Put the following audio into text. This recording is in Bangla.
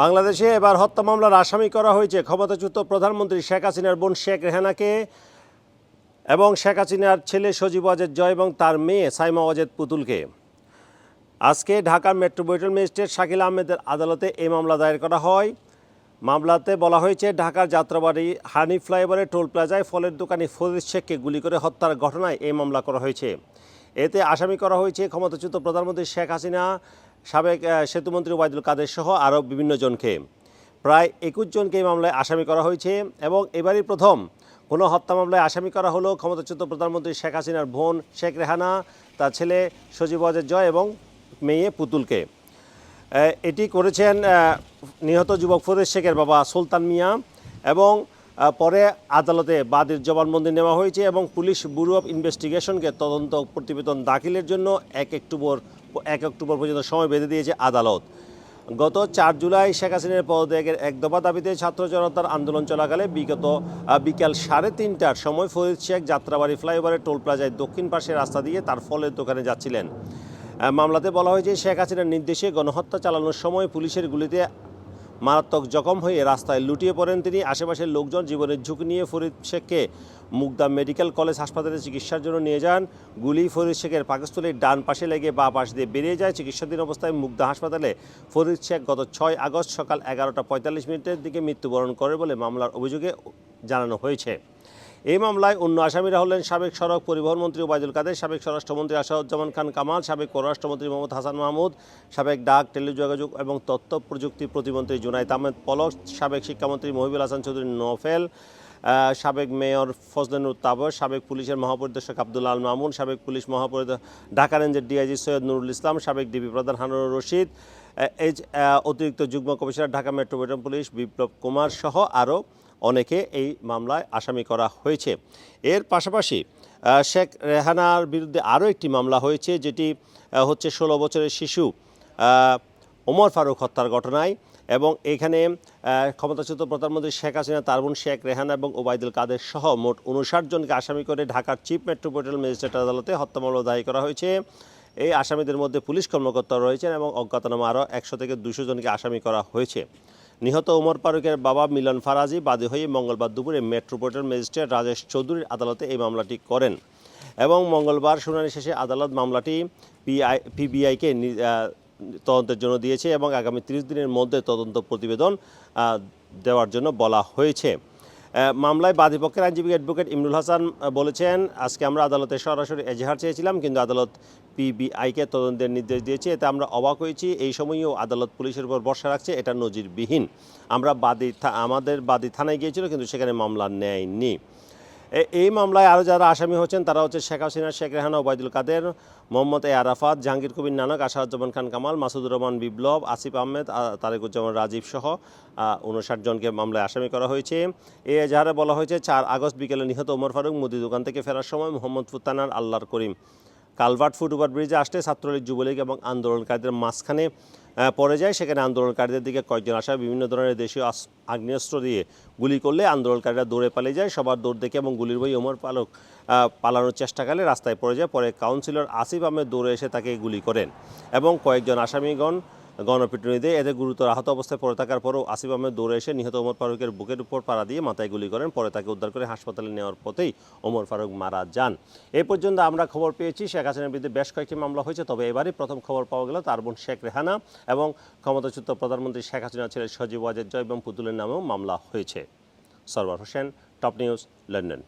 বাংলাদেশে এবার হত্যা মামলার আসামি করা হয়েছে ক্ষমতাচ্যুত প্রধানমন্ত্রী শেখ হাসিনার বোন শেখ রেহানাকে এবং শেখ হাসিনার ছেলে সজীব ওয়াজেদ জয় এবং তার মেয়ে সাইমা ওয়াজেদ পুতুলকে। আজকে ঢাকার মেট্রোপলিটন ম্যাজিস্ট্রেট শাকিল আহমেদের আদালতে এই মামলা দায়ের করা হয়। মামলাতে বলা হয়েছে, ঢাকার যাত্রাবাড়ি হানি ফ্লাইওভারের টোল প্লাজায় ফলের দোকানি ফরিদ শেখকে গুলি করে হত্যার ঘটনায় এই মামলা করা হয়েছে। এতে আসামি করা হয়েছে, ক্ষমতাচ্যুত প্রধানমন্ত্রী শেখ হাসিনা সাবেক সেতুমন্ত্রী ওবায়দুল কাদের সহ আরও বিভিন্ন জনকে। প্রায় একুশ জনকে এই মামলায় আসামি করা হয়েছে এবং এবারই প্রথম কোনো হত্যা মামলায় আসামি করা হলো ক্ষমতাচ্যুত প্রধানমন্ত্রী শেখ হাসিনার বোন শেখ রেহানা, তার ছেলে সজীব ওয়াজেদ জয় এবং মেয়ে পুতুলকে। এটি করেছেন নিহত যুবক ফরিদ শেখের বাবা সুলতান মিয়া এবং পরে আদালতে বাদীর জবানবন্দি নেওয়া হয়েছে এবং পুলিশ ব্যুরো অফ ইনভেস্টিগেশনকে তদন্ত প্রতিবেদন দাখিলের জন্য এক অক্টোবর এক অক্টোবর পর্যন্ত সময় বেঁধে দিয়েছে আদালত। গত চার জুলাই শেখ হাসিনার পদত্যাগের এক দফা দাবিতে ছাত্র জনতার আন্দোলন চলাকালে বিগত বিকাল সাড়ে তিনটার সময় ফরিদ শেখ যাত্রাবাড়ি ফ্লাইওভারের টোল প্লাজায় দক্ষিণ পাশে রাস্তা দিয়ে তার ফলের দোকানে যাচ্ছিলেন। মামলাতে বলা হয়েছে শেখ হাসিনার নির্দেশে গণহত্যা চালানোর সময় পুলিশের গুলিতে মারাত্মক জখম হয়ে রাস্তায় লুটিয়ে পড়েন তিনি। আশেপাশের লোকজন জীবনের ঝুঁকি নিয়ে ফরিদ শেখকে মুগদা মেডিকেল কলেজ হাসপাতালে চিকিৎসার জন্য নিয়ে যান। গুলি ফরিদ শেখের পাকস্থলীর ডান পাশে লেগে বা পাশ দিয়ে বেরিয়ে যায়। চিকিৎসাধীন অবস্থায় মুগদা হাসপাতালে ফরিদ শেখ গত ছয় আগস্ট সকাল এগারোটা পঁয়তাল্লিশ মিনিটের দিকে মৃত্যুবরণ করে বলে মামলার অভিযোগে জানানো হয়েছে। এই মামলায় অন্য আসামিরা হলেন সাবেক সড়ক পরিবহন মন্ত্রী ওবায়দুল কাদের সাবেক স্বরাষ্ট্রমন্ত্রী আসাদুজ্জামান খান কামাল সাবেক পররাষ্ট্রমন্ত্রী মোহাম্মদ হাসান মাহমুদ সাবেক ডাক টেলিযোগাযোগ এবং তথ্য প্রযুক্তি প্রতিমন্ত্রী জুনাইদ আহমেদ পলক সাবেক শিক্ষামন্ত্রী মহিবুল হাসান চৌধুরী নফেল সাবেক মেয়র ফজলেনুর তাবর সাবেক পুলিশের মহাপরিদর্শক আব্দুল আল মামুন সাবেক পুলিশ মহাপরিদর্শক ঢাকা রেঞ্জের ডিআইজি সৈয়দ নুরুল ইসলাম সাবেক ডিবি প্রধান হানুর রশিদ আহ, এই অতিরিক্ত যুগ্ম commissioner Dhaka metropolitan police Biplob Kumar সহ আরও অনেকে এই মামলায় আসামি করা হয়েছে। এর পাশাপাশি শেখ রেহানার বিরুদ্ধে আরও একটি মামলা হয়েছে, যেটি হচ্ছে ষোলো বছরের শিশু ওমর ফারুক হত্যার ঘটনায় এবং এখানে ক্ষমতাচ্যুত প্রধানমন্ত্রী শেখ হাসিনা তার বোন শেখ রেহানা এবং ওবায়দুল কাদের সহ মোট উনষাট জনকে আসামি করে ঢাকার চিফ মেট্রোপলিটন ম্যাজিস্ট্রেট আদালতে হত্যা মামলা দায়ী করা হয়েছে। এই আসামিদের মধ্যে পুলিশ কর্মকর্তা রয়েছেন এবং অজ্ঞাতনামা আরও একশো থেকে দুশো জনকে আসামি করা হয়েছে। নিহত ওমর ফারুকের বাবা মিলন ফারাজি বাদী হয়ে মঙ্গলবার দুপুরে মেট্রোপলিটন ম্যাজিস্ট্রেট রাজেশ চৌধুরীর আদালতে এই মামলাটি করেন এবং মঙ্গলবার শুনানি শেষে আদালত মামলাটি পিআই পিবিআইকে তদন্তের জন্য দিয়েছে এবং আগামী তিরিশ দিনের মধ্যে তদন্ত প্রতিবেদন দেওয়ার জন্য বলা হয়েছে। মামলায় বাদীপক্ষের আইনজীবী অ্যাডভোকেট ইমরুল হাসান বলেছেন, আজকে আমরা আদালতে সরাসরি এজাহার চেয়েছিলাম, কিন্তু আদালত পিবিআইকে তদন্তের নির্দেশ দিয়েছে। এতে আমরা অবাক হয়েছি। এই সময়েও আদালত পুলিশের উপর ভরসা রাখছে, এটা নজিরবিহীন। আমরা বাদী আমাদের বাদী থানায় গিয়েছিল, কিন্তু সেখানে মামলা নেয়নি। এই মামলায় আরও যারা আসামি হচ্ছেন, তারা হচ্ছে শেখ হাসিনা, শেখ রেহানা, ওবায়দুল কাদের, মোহাম্মদ এ আরাফাত, জাহাঙ্গীর কবির নানক আসাদুজ্জামান খান কামাল মাসুদুর রহমান বিপ্লব, আসিফ আহমেদ তারেকুজ্জামান রাজীব সহ উনষাট জনকে মামলায় আসামি করা হয়েছে। এ এজাহারে বলা হয়েছে, চার আগস্ট বিকেলে নিহত ওমর ফারুক মুদি দোকান থেকে ফেরার সময় মোহাম্মদপুর থানার আল্লাহর করিম। কালভার্ট ফুট ওভার ব্রিজে আসতে ছাত্রলীগ, যুবলীগ এবং আন্দোলনকারীদের মাঝখানে পড়ে যায়। সেখানে আন্দোলনকারীদের দিকে কয়েকজন আসা, বিভিন্ন ধরনের দেশীয় আগ্নেয়াস্ত্র দিয়ে গুলি করলে আন্দোলনকারীরা দৌড়ে পালিয়ে যায়। সবার দৌড় দেখে এবং গুলির বই ওমর পালক পালানোর চেষ্টাকালে রাস্তায় পড়ে যায়। পরে কাউন্সিলর আসিফ আহমেদ দৌড়ে এসে তাকে গুলি করেন এবং কয়েকজন আসামিগণ গণপিটুনি দিয়ে এতে গুরুতর আহত অবস্থায় পড়ে থাকার পরও আসিফ আহমেদ দৌড়ে এসে নিহত ওমর ফারুকের বুকের উপর পাড়া দিয়ে মাথায় গুলি করেন, পরে তাকে উদ্ধার করে হাসপাতালে নেওয়ার পথেই ওমর ফারুক মারা যান। এ পর্যন্ত আমরা খবর পেয়েছি, শেখ হাসিনার বিরুদ্ধে বেশ কয়েকটি মামলা হয়েছে, তবে এবারই প্রথম খবর পাওয়া গেল তার বোন শেখ রেহানা এবং ক্ষমতাচ্যুত প্রধানমন্ত্রী শেখ হাসিনার ছেলে সজীব ওয়াজেদ জয় এবং পুতুলের নামেও মামলা হয়েছে। Sarwar Hossain, top news, London.